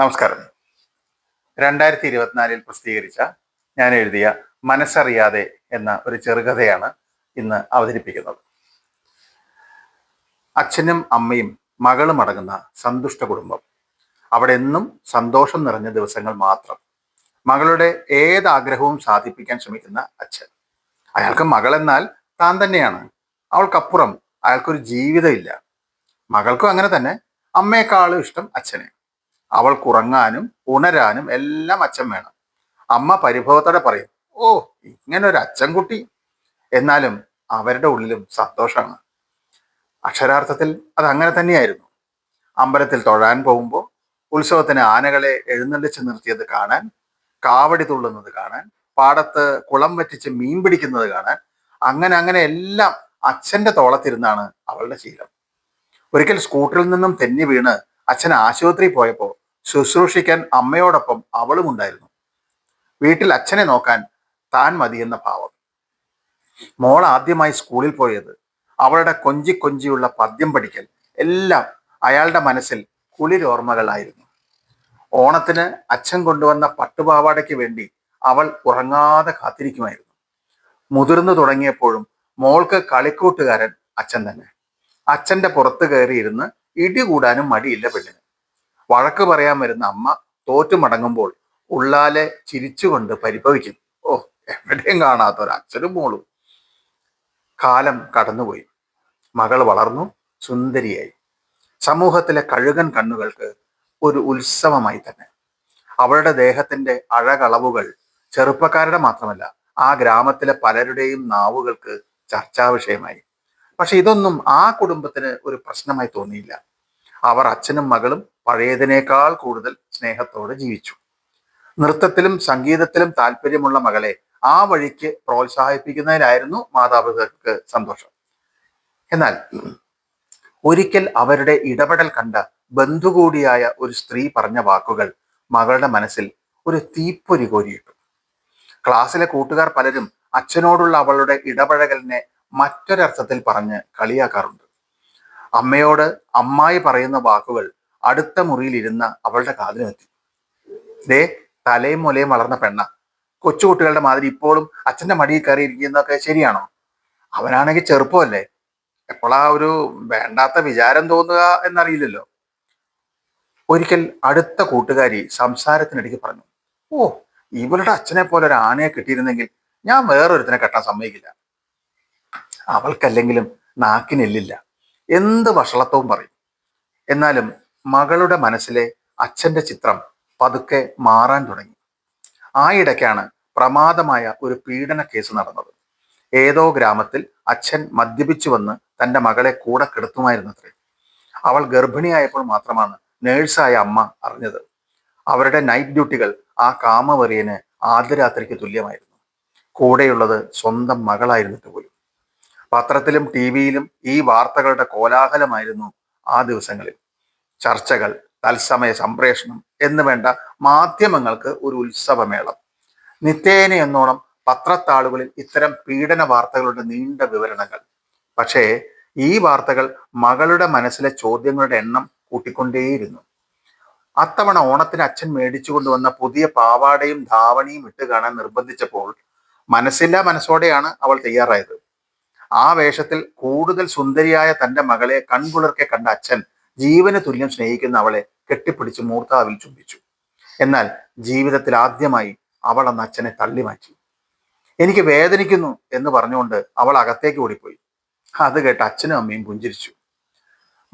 നമസ്കാരം. രണ്ടായിരത്തി ഇരുപത്തിനാലിൽ പ്രസിദ്ധീകരിച്ച ഞാൻ എഴുതിയ മനസ്സറിയാതെ എന്ന ഒരു ചെറുകഥയാണ് ഇന്ന് അവതരിപ്പിക്കുന്നത്. അച്ഛനും അമ്മയും മകളും അടങ്ങുന്ന സന്തുഷ്ട കുടുംബം. അവിടെ എന്നും സന്തോഷം നിറഞ്ഞ ദിവസങ്ങൾ മാത്രം. മകളുടെ ഏത് ആഗ്രഹവും സാധിപ്പിക്കാൻ ശ്രമിക്കുന്ന അച്ഛൻ. അയാൾക്ക് മകളെന്നാൽ താൻ തന്നെയാണ്. അവൾക്കപ്പുറം അയാൾക്കൊരു ജീവിതമില്ല. മകൾക്കും അങ്ങനെ തന്നെ. അമ്മയെക്കാളും ഇഷ്ടം അച്ഛനെ അവൾക്ക് ഉറങ്ങാനും ഉണരാനും എല്ലാം അച്ഛൻ വേണം. അമ്മ പരിഭവത്തോടെ പറയും ഓ ഇങ്ങനെ ഒരു അച്ഛൻകുട്ടി. എന്നാലും അവരുടെ ഉള്ളിലും സന്തോഷമാണ്. അക്ഷരാർത്ഥത്തിൽ അത് അങ്ങനെ തന്നെയായിരുന്നു. അമ്പലത്തിൽ തൊഴാൻ പോകുമ്പോൾ ഉത്സവത്തിന് ആനകളെ എഴുന്നള്ളിച്ച് നിർത്തിയത് കാണാൻ കാവടി തുള്ളുന്നത് കാണാൻ പാടത്ത് കുളം വറ്റിച്ച് മീൻ പിടിക്കുന്നത് കാണാൻ അങ്ങനെ അങ്ങനെ എല്ലാം അച്ഛന്റെ തോളത്തിരുന്നാണ് അവളുടെ ശീലം. ഒരിക്കൽ സ്കൂട്ടറിൽ നിന്നും തെന്നി വീണ് അച്ഛൻ ആശുപത്രിയിൽ പോയപ്പോൾ ശുശ്രൂഷിക്കാൻ അമ്മയോടൊപ്പം അവളും ഉണ്ടായിരുന്നു. വീട്ടിൽ അച്ഛനെ നോക്കാൻ താൻ മതിയെന്ന ഭാവം. മോൾ ആദ്യമായി സ്കൂളിൽ പോയത് അവളുടെ കൊഞ്ചി കൊഞ്ചിയുള്ള പദ്യം പഠിക്കൽ എല്ലാം അയാളുടെ മനസ്സിൽ കുളിരോർമ്മകളായിരുന്നു. ഓണത്തിന് അച്ഛൻ കൊണ്ടുവന്ന പട്ടുപാവാടയ്ക്ക് വേണ്ടി അവൾ ഉറങ്ങാതെ കാത്തിരിക്കുമായിരുന്നു. മുതിർന്നു തുടങ്ങിയപ്പോഴും മോൾക്ക് കളിക്കൂട്ടുകാരൻ അച്ഛൻ തന്നെ. അച്ഛന്റെ പുറത്ത് കയറിയിരുന്ന് ഇടി കൂടാനും മടിയില്ല പെണ്ണിന്. വഴക്ക് പറയാൻ വരുന്ന അമ്മ തോറ്റു മടങ്ങുമ്പോൾ ഉള്ളാലെ ചിരിച്ചുകൊണ്ട് പരിഭവിക്കും. ഓ എവിടെയും കാണാത്ത ഒരു അച്ഛനും മോളും. കാലം കടന്നുപോയി. മകൾ വളർന്നു സുന്ദരിയായി. സമൂഹത്തിലെ കഴുകൻ കണ്ണുകൾക്ക് ഒരു ഉത്സവമായി തന്നെ. അവളുടെ ദേഹത്തിന്റെ അഴകളവുകൾ ചെറുപ്പക്കാരുടെ മാത്രമല്ല ആ ഗ്രാമത്തിലെ പലരുടെയും നാവുകൾക്ക് ചർച്ചാ വിഷയമായി. പക്ഷെ ഇതൊന്നും ആ കുടുംബത്തിന് ഒരു പ്രശ്നമായി തോന്നിയില്ല. അവർ അച്ഛനും മകളും പഴയതിനേക്കാൾ കൂടുതൽ സ്നേഹത്തോടെ ജീവിച്ചു. നൃത്തത്തിലും സംഗീതത്തിലും താല്പര്യമുള്ള മകളെ ആ വഴിക്ക് പ്രോത്സാഹിപ്പിക്കുന്നതിലായിരുന്നു മാതാപിതാക്കൾക്ക് സന്തോഷം. എന്നാൽ ഒരിക്കൽ അവരുടെ ഇടപെടൽ കണ്ട ബന്ധു കൂടിയായ ഒരു സ്ത്രീ പറഞ്ഞ വാക്കുകൾ മകളുടെ മനസ്സിൽ ഒരു തീപ്പൊരി കോരിയിട്ടു. ക്ലാസ്സിലെ കൂട്ടുകാർ പലരും അച്ഛനോടുള്ള അവളുടെ ഇടപഴകലിനെ മറ്റൊരർത്ഥത്തിൽ പറഞ്ഞ് കളിയാക്കാറുണ്ട്. അമ്മയോട് അമ്മായി പറയുന്ന വാക്കുകൾ അടുത്ത മുറിയിലിരുന്ന അവളുടെ കാതിലെത്തി ദേ തലയും മുലയും വളർന്ന പെണ്ണ. കൊച്ചുകുട്ടികളുടെ മാതിരി ഇപ്പോഴും അച്ഛന്റെ മടിയിൽ കയറി കയറിയിരിക്കുന്നതൊക്കെ ശരിയാണോ? അവനാണെങ്കിൽ ചെറുപ്പമല്ലേ? എപ്പോഴാ ഒരു വേണ്ടാത്ത വിചാരം തോന്നുക എന്നറിയില്ലല്ലോ. ഒരിക്കൽ അടുത്ത കൂട്ടുകാരി സംസാരത്തിനിടയ്ക്ക് പറഞ്ഞു ഓ ഇവളുടെ അച്ഛനെ പോലെ ഒരു ആനയെ കിട്ടിയിരുന്നെങ്കിൽ ഞാൻ വേറൊരുത്തിനെ കെട്ടാൻ സമ്മതിക്കില്ല. അവൾക്കല്ലെങ്കിലും നാക്കിനെല്ലില്ല. എന്ത് വഷളത്വവും പറയും. എന്നാലും മകളുടെ മനസ്സിലെ അച്ഛന്റെ ചിത്രം പതുക്കെ മാറാൻ തുടങ്ങി. ആ ഇടയ്ക്കാണ് പ്രമാദമായ ഒരു പീഡന കേസ് നടന്നത്. ഏതോ ഗ്രാമത്തിൽ അച്ഛൻ മദ്യപിച്ചു വന്ന് തന്റെ മകളെ കൂടെ കിടത്തുമായിരുന്നത്രേ. അവൾ ഗർഭിണിയായപ്പോൾ മാത്രമാണ് നേഴ്സായ അമ്മ അറിഞ്ഞത്. അവരുടെ നൈറ്റ് ഡ്യൂട്ടികൾ ആ കാമവറിയന് ആദ്യരാത്രിക്ക് തുല്യമായിരുന്നു. കൂടെയുള്ളത് സ്വന്തം മകളായിരുന്നിട്ട് പോലും. പത്രത്തിലും ടി വിയിലും ഈ വാർത്തകളുടെ കോലാഹലമായിരുന്നു ആ ദിവസങ്ങളിൽ. ചർച്ചകൾ തത്സമയ സംപ്രേഷണം എന്ന് വേണ്ട മാധ്യമങ്ങൾക്ക് ഒരു ഉത്സവമേളം. നിത്യേന എന്നോണം പത്രത്താളുകളിൽ ഇത്തരം പീഡന വാർത്തകളുടെ നീണ്ട വിവരണങ്ങൾ. പക്ഷേ ഈ വാർത്തകൾ മകളുടെ മനസ്സിലെ ചോദ്യങ്ങളുടെ എണ്ണം കൂട്ടിക്കൊണ്ടേയിരുന്നു. അത്തവണ ഓണത്തിന് അച്ഛൻ മേടിച്ചു കൊണ്ടുവന്ന പുതിയ പാവാടയും ധാവണിയും ഇട്ട് കാണാൻ നിർബന്ധിച്ചപ്പോൾ മനസ്സില്ലാ മനസ്സോടെയാണ് അവൾ തയ്യാറായത്. ആ വേഷത്തിൽ കൂടുതൽ സുന്ദരിയായ തന്റെ മകളെ കൺകുളിർക്കെ കണ്ട അച്ഛൻ ജീവന് തുല്യം സ്നേഹിക്കുന്ന അവളെ കെട്ടിപ്പിടിച്ച് മൂർത്താവിൽ ചുംബിച്ചു. എന്നാൽ ജീവിതത്തിൽ ആദ്യമായി അവൾ അന്ന് അച്ഛനെ തള്ളി മാറ്റി എനിക്ക് വേദനിക്കുന്നു എന്ന് പറഞ്ഞുകൊണ്ട് അവൾ അകത്തേക്ക് ഓടിപ്പോയി. അത് കേട്ട് അച്ഛനും അമ്മയും പുഞ്ചിരിച്ചു.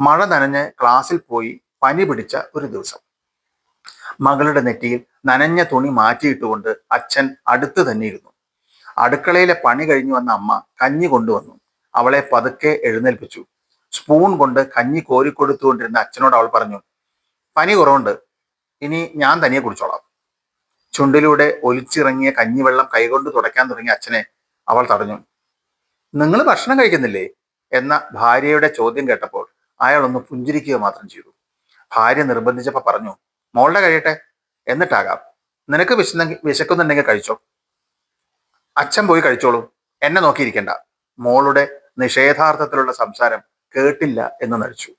മഴ നനഞ്ഞ് ക്ലാസ്സിൽ പോയി പനി പിടിച്ച ഒരു ദിവസം. മകളുടെ നെറ്റിയിൽ നനഞ്ഞ തുണി മാറ്റിയിട്ടുകൊണ്ട് അച്ഛൻ അടുത്ത് തന്നെ ഇരുന്നു. അടുക്കളയിലെ പണി കഴിഞ്ഞു വന്ന അമ്മ കഞ്ഞി കൊണ്ടുവന്നു. അവളെ പതുക്കെ എഴുന്നേൽപ്പിച്ചു. സ്പൂൺ കൊണ്ട് കഞ്ഞി കോരി കൊടുത്തുകൊണ്ടിരുന്ന അച്ഛനോട് അവൾ പറഞ്ഞു പനി കുറവുണ്ട്. ഇനി ഞാൻ തനിയെ കുടിച്ചോളാം. ചുണ്ടിലൂടെ ഒലിച്ചിറങ്ങിയ കഞ്ഞിവെള്ളം കൈകൊണ്ട് തുടയ്ക്കാൻ തുടങ്ങിയ അച്ഛനെ അവൾ തടഞ്ഞു. നിങ്ങൾ ഭക്ഷണം കഴിക്കുന്നില്ലേ? എന്ന ഭാര്യയുടെ ചോദ്യം കേട്ടപ്പോൾ അയാൾ ഒന്ന് പുഞ്ചിരിക്കുക മാത്രം ചെയ്തു. ഭാര്യ നിർബന്ധിച്ചപ്പോൾ പറഞ്ഞു മോളുടെ കഴിയട്ടെ എന്നിട്ടാകാം. നിനക്ക് വിശന്നെങ്കിൽ വിശക്കുന്നുണ്ടെങ്കിൽ കഴിച്ചോ. അച്ഛൻ പോയി കഴിച്ചോളൂ. എന്നെ നോക്കിയിരിക്കണ്ട. മോളുടെ നിഷേധാർത്ഥത്തിലുള്ള സംസാരം കേട്ടില്ല എന്ന് നടിച്ചു.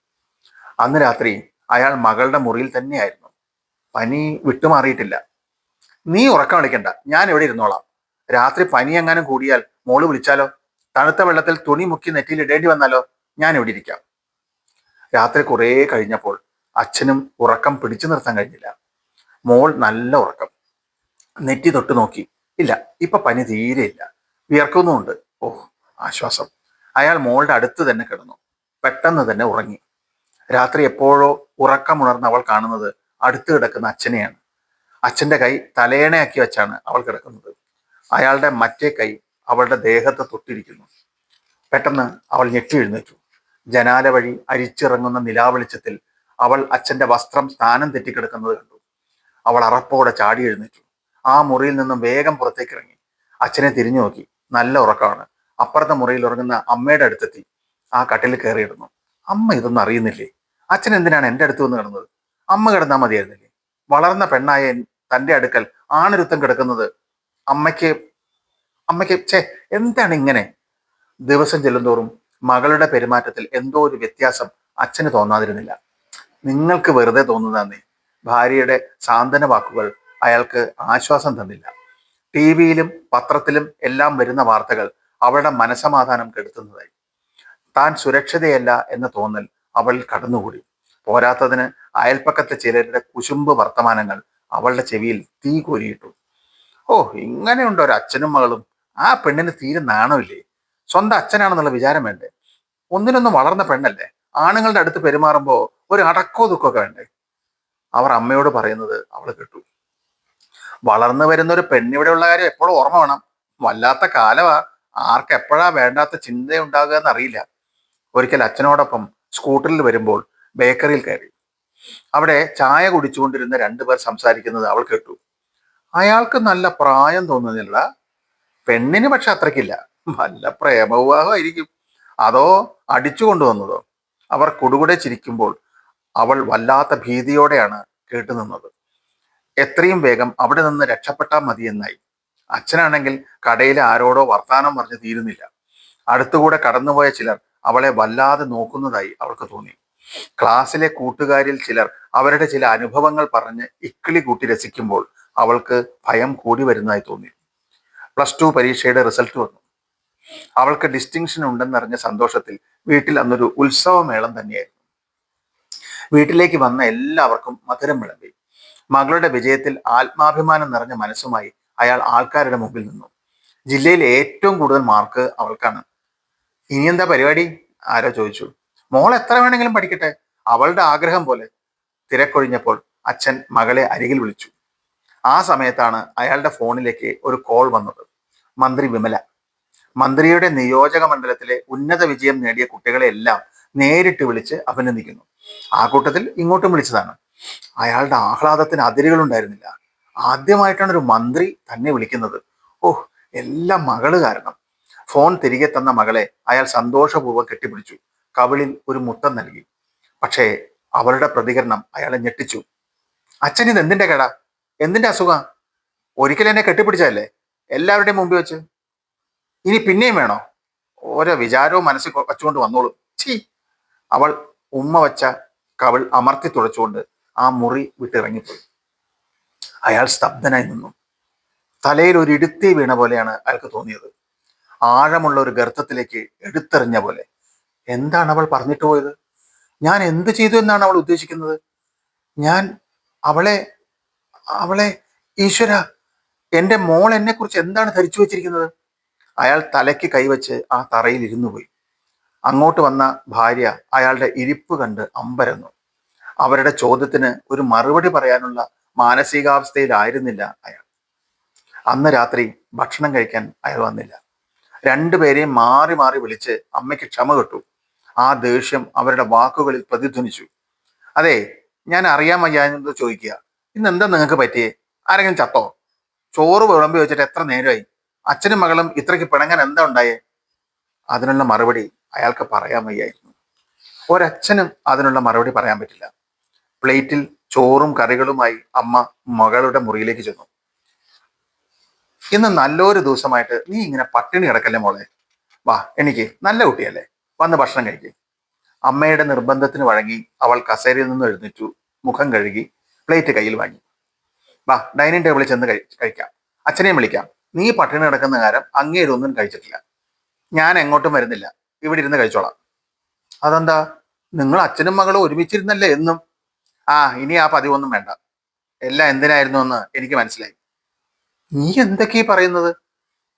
അന്ന് രാത്രി അയാൾ മകളുടെ മുറിയിൽ തന്നെയായിരുന്നു. പനി വിട്ടുമാറിയിട്ടില്ല. നീ ഉറക്കം കളിക്കണ്ട ഞാൻ ഇവിടെ ഇരുന്നോളാം. രാത്രി പനി എങ്ങാനും കൂടിയാൽ മോൾ വിളിച്ചാലോ? തണുത്ത വെള്ളത്തിൽ തുണി മുക്കി നെറ്റിയിൽ ഇടേണ്ടി വന്നാലോ? ഞാൻ ഇവിടെ ഇരിക്കാം. രാത്രി കുറേ കഴിഞ്ഞപ്പോൾ അച്ഛനും ഉറക്കം പിടിച്ചു നിർത്താൻ കഴിഞ്ഞില്ല. മോൾ നല്ല ഉറക്കം. നെറ്റി തൊട്ട് നോക്കി. ഇല്ല ഇപ്പൊ പനി തീരെയില്ല വിയർക്കുന്നുമുണ്ട്. ഓ ആശ്വാസം. അയാൾ മോളുടെ അടുത്ത് തന്നെ കിടന്നു. പെട്ടെന്ന് തന്നെ ഉറങ്ങി. രാത്രി എപ്പോഴോ ഉറക്കമുണർന്ന് അവൾ കാണുന്നത് അടുത്ത് കിടക്കുന്ന അച്ഛനെയാണ്. അച്ഛന്റെ കൈ തലയണയാക്കി വെച്ചാണ് അവൾ കിടക്കുന്നത്. അയാളുടെ മറ്റേ കൈ അവളുടെ ദേഹത്തെ തൊട്ടിരിക്കുന്നു. പെട്ടെന്ന് അവൾ ഞെട്ടി എഴുന്നേറ്റു. ജനാല വഴി അരിച്ചിറങ്ങുന്ന നിലാവെളിച്ചത്തിൽ അവൾ അച്ഛന്റെ വസ്ത്രം സ്ഥാനം തെറ്റിക്കിടക്കുന്നത് കണ്ടു. അവൾ അറപ്പോടെ ചാടി എഴുന്നേറ്റു. ആ മുറിയിൽ നിന്നും വേഗം പുറത്തേക്ക് ഇറങ്ങി അച്ഛനെ തിരിഞ്ഞു നോക്കി നല്ല ഉറക്കമാണ്. അപ്പുറത്തെ മുറിയിൽ ഉറങ്ങുന്ന അമ്മയുടെ അടുത്തെത്തി. ആ കട്ടിൽ കയറിയിടുന്നു. അമ്മ ഇതൊന്നും അറിയുന്നില്ലേ? അച്ഛൻ എന്തിനാണ് എന്റെ അടുത്ത് വന്ന് കിടന്നത്? അമ്മ കിടന്നാൽ മതിയായിരുന്നില്ലേ? വളർന്ന പെണ്ണായ തന്റെ അടുക്കൽ ആണൊരുത്തം കിടക്കുന്നത് അമ്മയ്ക്ക് അമ്മയ്ക്ക് ചേ എന്താണ് ഇങ്ങനെ? ദിവസം ചെല്ലുന്തോറും മകളുടെ പെരുമാറ്റത്തിൽ എന്തോ ഒരു വ്യത്യാസം അച്ഛന് തോന്നാതിരുന്നില്ല. നിങ്ങൾക്ക് വെറുതെ തോന്നുന്നതന്നേ. ഭാര്യയുടെ സാന്ത്വന വാക്കുകൾ അയാൾക്ക് ആശ്വാസം തന്നില്ല. ടി വിയിലും പത്രത്തിലും എല്ലാം വരുന്ന വാർത്തകൾ അവളുടെ മനസമാധാനം കെടുത്തുന്നതായി. താൻ സുരക്ഷിതയല്ല എന്ന തോന്നൽ അവൾ കടന്നുകൂടി. പോരാത്തതിന് അയൽപ്പക്കത്തെ ചിലരുടെ കുശുമ്പ് വർത്തമാനങ്ങൾ അവളുടെ ചെവിയിൽ തീ കോരിയിട്ടു. ഓ ഇങ്ങനെയുണ്ടോ ഒരു അച്ഛനും മകളും. ആ പെണ്ണിന് തീരെ നാണമില്ലേ? സ്വന്തം അച്ഛനാണെന്നുള്ള വിചാരം വേണ്ടേ? ഒന്നിനൊന്നും വളർന്ന പെണ്ണല്ലേ? ആണുങ്ങളുടെ അടുത്ത് പെരുമാറുമ്പോ ഒരു അടക്കോ ദുഃഖമൊക്കെ വേണ്ടേ? അവർ അമ്മയോട് പറയുന്നത് അവൾ കേട്ടു. വളർന്നു വരുന്ന ഒരു പെണ്ണിവിടെയുള്ള കാര്യം എപ്പോഴും ഓർമ്മ വേണം. വല്ലാത്ത കാലമാ ആർക്കെപ്പോഴാ വേണ്ടാത്ത ചിന്തയുണ്ടാകുക എന്നറിയില്ല. ഒരിക്കൽ അച്ഛനോടൊപ്പം സ്കൂട്ടറിൽ വരുമ്പോൾ ബേക്കറിയിൽ കയറി. അവിടെ ചായ കുടിച്ചുകൊണ്ടിരുന്ന രണ്ടുപേർ സംസാരിക്കുന്നത് അവൾ കേട്ടു. അയാൾക്ക് നല്ല പ്രായം തോന്നുന്നില്ല. പെണ്ണിന് പക്ഷെ അത്രയ്ക്കില്ല. നല്ല പ്രേമവിവാഹമായിരിക്കും. അതോ അടിച്ചു കൊണ്ടുവന്നതോ? അവർ കുടുകുടെ ചിരിക്കുമ്പോൾ അവൾ വല്ലാത്ത ഭീതിയോടെയാണ് കേട്ടു നിന്നത്. എത്രയും വേഗം അവിടെ നിന്ന് രക്ഷപ്പെട്ടാൽ മതിയെന്നായി. അച്ഛനാണെങ്കിൽ കടയിലെ ആരോടോ വർത്താനം പറഞ്ഞു തീരുന്നില്ല. അടുത്തുകൂടെ കടന്നുപോയ ചിലർ അവളെ വല്ലാതെ നോക്കുന്നതായി അവൾക്ക് തോന്നി. ക്ലാസ്സിലെ കൂട്ടുകാരിൽ ചിലർ അവരുടെ ചില അനുഭവങ്ങൾ പറഞ്ഞ് ഇക്കിളി കൂട്ടി രസിക്കുമ്പോൾ അവൾക്ക് ഭയം കൂടി വരുന്നതായി തോന്നി. പ്ലസ് ടു പരീക്ഷയുടെ റിസൾട്ട് വന്നു. അവൾക്ക് ഡിസ്റ്റിങ്ഷൻ ഉണ്ടെന്നറിഞ്ഞ സന്തോഷത്തിൽ വീട്ടിൽ അന്നൊരു ഉത്സവമേളം തന്നെയായിരുന്നു. വീട്ടിലേക്ക് വന്ന എല്ലാവർക്കും മധുരം വിളമ്പി. മകളുടെ വിജയത്തിൽ ആത്മാഭിമാനം നിറഞ്ഞ മനസ്സുമായി അയാൾ ആൾക്കാരുടെ മുമ്പിൽ നിന്നു. ജില്ലയിലെ ഏറ്റവും കൂടുതൽ മാർക്ക് അവൾക്കാണ്. ഇനി എന്താ പരിപാടി? ആരോ ചോദിച്ചു. മോൾ എത്ര വേണമെങ്കിലും പഠിക്കട്ടെ? അവളുടെ ആഗ്രഹം പോലെ. തിരക്കൊഴിഞ്ഞപ്പോൾ അച്ഛൻ മകളെ അരികിൽ വിളിച്ചു. ആ സമയത്താണ് അയാളുടെ ഫോണിലേക്ക് ഒരു കോൾ വന്നത്. മന്ത്രി വിമല. മന്ത്രിയുടെ നിയോജക മണ്ഡലത്തിലെ ഉന്നത വിജയം നേടിയ കുട്ടികളെല്ലാം നേരിട്ട് വിളിച്ച് അഭിനന്ദിക്കുന്നു. ആ കൂട്ടത്തിൽ ഇങ്ങോട്ടും വിളിച്ചതാണ്. അയാളുടെ ആഹ്ലാദത്തിന് അതിരുകളുണ്ടായിരുന്നില്ല. ആദ്യമായിട്ടാണ് ഒരു മന്ത്രി തന്നെ വിളിക്കുന്നത്. ഓഹ് എല്ലാം മകൾ കാരണം. ഫോൺ തിരികെ തന്ന മകളെ അയാൾ സന്തോഷപൂർവം കെട്ടിപ്പിടിച്ചു. കവിളിൽ ഒരു മുത്തം നൽകി. പക്ഷേ അവളുടെ പ്രതികരണം അയാളെ ഞെട്ടിച്ചു. അച്ഛൻ ഇത് എന്തിന്റെ കേടാ? എന്തിന്റെ അസുഖം? ഒരിക്കൽ എന്നെ കെട്ടിപ്പിടിച്ചതല്ലേ? എല്ലാവരുടെയും മുമ്പിൽ വെച്ച്. ഇനി പിന്നെയും വേണോ? ഓരോ വിചാരവും മനസ്സിൽ വച്ചുകൊണ്ട് വന്നോളൂ. ചീ അവൾ ഉമ്മ വച്ച കവൾ അമർത്തി തുടച്ചുകൊണ്ട് ആ മുറി വിട്ടിറങ്ങിപ്പോയി. അയാൾ സ്തബ്ധനായി നിന്നു. തലയിൽ ഒരു ഇടുത്തി വീണ പോലെയാണ് അയാൾക്ക് തോന്നിയത്. ആഴമുള്ള ഒരു ഗർത്തത്തിലേക്ക് എടുത്തെറിഞ്ഞ പോലെ. എന്താണ് അവൾ പറഞ്ഞിട്ട് പോയത്? ഞാൻ എന്ത് ചെയ്തു എന്നാണ് അവൾ ഉദ്ദേശിക്കുന്നത്? ഞാൻ അവളെ അവളെ ഈശ്വര എന്റെ മോൾ എന്നെ കുറിച്ച് എന്താണ് ധരിച്ചു വെച്ചിരിക്കുന്നത്? അയാൾ തലയ്ക്ക് കൈവച്ച് ആ തറയിൽ ഇരുന്നു പോയി. അങ്ങോട്ട് വന്ന ഭാര്യ അയാളുടെ ഇരിപ്പ് കണ്ട് അമ്പരന്നു. അവരുടെ ചോദ്യത്തിന് ഒരു മറുപടി പറയാനുള്ള മാനസികാവസ്ഥയിലായിരുന്നില്ല അയാൾ. അന്ന് രാത്രി ഭക്ഷണം കഴിക്കാൻ അയാൾ വന്നില്ല. രണ്ടുപേരെയും മാറി മാറി വിളിച്ച് അമ്മയ്ക്ക് ക്ഷമ കിട്ടു. ആ ദേഷ്യം അവരുടെ വാക്കുകളിൽ പ്രതിധ്വനിച്ചു. അതെ ഞാൻ അറിയാൻ വയ്യാഞ്ഞത് ചോദിക്കുക. ഇന്ന് എന്താ നിങ്ങൾക്ക് പറ്റിയേ? ആരെങ്കിലും ചത്തോ? ചോറ് വിളമ്പി വെച്ചിട്ട് എത്ര നേരമായി? അച്ഛനും മകളും ഇത്രയ്ക്ക് പിണങ്ങാൻ എന്താ ഉണ്ടായേ? അതിനുള്ള മറുപടി അയാൾക്ക് പറയാൻ വയ്യായിരുന്നു. ഒരച്ഛനും അതിനുള്ള മറുപടി പറയാൻ പറ്റില്ല. പ്ലേറ്റിൽ ചോറും കറികളുമായി അമ്മ മകളുടെ മുറിയിലേക്ക് ചെന്നു. ഇന്ന് നല്ലൊരു ദിവസമായിട്ട് നീ ഇങ്ങനെ പട്ടിണി കിടക്കല്ലേ മോളെ? വാ എനിക്ക് നല്ല കുട്ടിയല്ലേ. വന്ന് ഭക്ഷണം കഴിക്കേ. അമ്മയുടെ നിർബന്ധത്തിന് വഴങ്ങി അവൾ കസേരയിൽ നിന്ന് എഴുന്നേറ്റു. മുഖം കഴുകി പ്ലേറ്റ് കയ്യിൽ വാങ്ങി. വാ ഡൈനിങ് ടേബിളിൽ ചെന്ന് കഴി കഴിക്കാം. അച്ഛനെയും വിളിക്കാം. നീ പട്ടിണി കിടക്കുന്ന കാര്യം അങ്ങേരൊന്നും കഴിച്ചിട്ടില്ല. ഞാൻ എങ്ങോട്ടും വരുന്നില്ല. ഇവിടെ ഇരുന്ന് കഴിച്ചോളാം. അതെന്താ? നിങ്ങൾ അച്ഛനും മകളും ഒരുമിച്ചിരുന്നല്ലേ എന്നും? ആ ഇനി ആ പതിവൊന്നും വേണ്ട. എല്ലാം എന്തിനായിരുന്നു എന്ന് എനിക്ക് മനസ്സിലായി. നീ എന്തൊക്കെയാ പറയുന്നത്?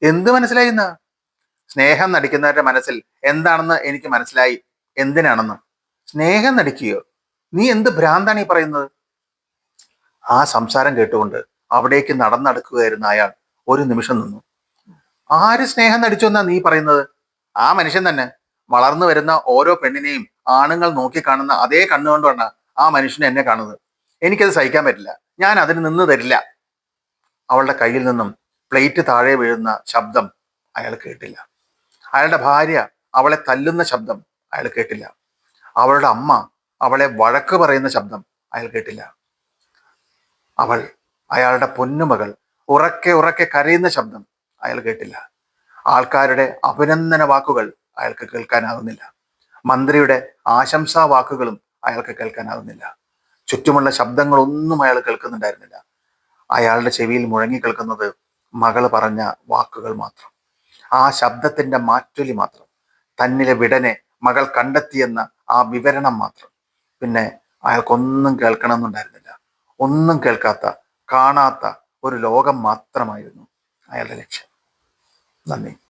എന്ത് മനസ്സിലായി എന്നാ സ്നേഹം നടിക്കുന്നവരുടെ മനസ്സിൽ എന്താണെന്ന് എനിക്ക് മനസ്സിലായി. എന്തിനാണെന്ന്? സ്നേഹം നടിക്കുകയോ? നീ എന്ത് ഭ്രാന്താണ് ഈ പറയുന്നത്? ആ സംസാരം കേട്ടുകൊണ്ട് അവിടേക്ക് നടന്നടക്കുകയായിരുന്ന അയാൾ ഒരു നിമിഷം നിന്നു. ആര് സ്നേഹം നടിച്ചു എന്നാ നീ പറയുന്നത്? ആ മനുഷ്യൻ തന്നെ. വളർന്നു വരുന്ന ഓരോ പെണ്ണിനെയും ആണുങ്ങൾ നോക്കി കാണുന്ന അതേ കണ്ണുകൊണ്ടാണ് ആ മനുഷ്യനെ എന്നെ കാണുന്നത്. എനിക്കത് സഹിക്കാൻ പറ്റില്ല. ഞാൻ അതിന് നിന്ന് തരില്ല. അവളുടെ കയ്യിൽ നിന്നും പ്ലേറ്റ് താഴെ വീഴുന്ന ശബ്ദം അയാൾ കേട്ടില്ല. അയാളുടെ ഭാര്യ അവളെ തല്ലുന്ന ശബ്ദം അയാൾ കേട്ടില്ല. അവളുടെ അമ്മ അവളെ വഴക്ക് പറയുന്ന ശബ്ദം അയാൾ കേട്ടില്ല. അവൾ അയാളുടെ പൊന്നുമകൾ ഉറക്കെ ഉറക്കെ കരയുന്ന ശബ്ദം അയാൾ കേട്ടില്ല. ആൾക്കാരുടെ അഭിനന്ദന വാക്കുകൾ അയാൾക്ക് കേൾക്കാനാകുന്നില്ല മന്ത്രിയുടെ ആശംസാ വാക്കുകളും അയാൾക്ക് കേൾക്കാനാകുന്നില്ല ചുറ്റുമുള്ള ശബ്ദങ്ങളൊന്നും അയാൾ കേൾക്കുന്നുണ്ടായിരുന്നില്ല. അയാളുടെ ചെവിയിൽ മുഴങ്ങി കേൾക്കുന്നത് മകൾ പറഞ്ഞ വാക്കുകൾ മാത്രം. ആ ശബ്ദത്തിന്റെ മാറ്റൊലി മാത്രം. തന്നിലെ വിടനെ മകൾ കണ്ടെത്തിയെന്ന ആ വിവരണം മാത്രം. പിന്നെ അയാൾക്കൊന്നും കേൾക്കണമെന്നുണ്ടായിരുന്നില്ല. ഒന്നും കേൾക്കാത്ത കാണാത്ത ഒരു ലോകം മാത്രമായിരുന്നു അയാളുടെ ലക്ഷ്യം. നന്ദി.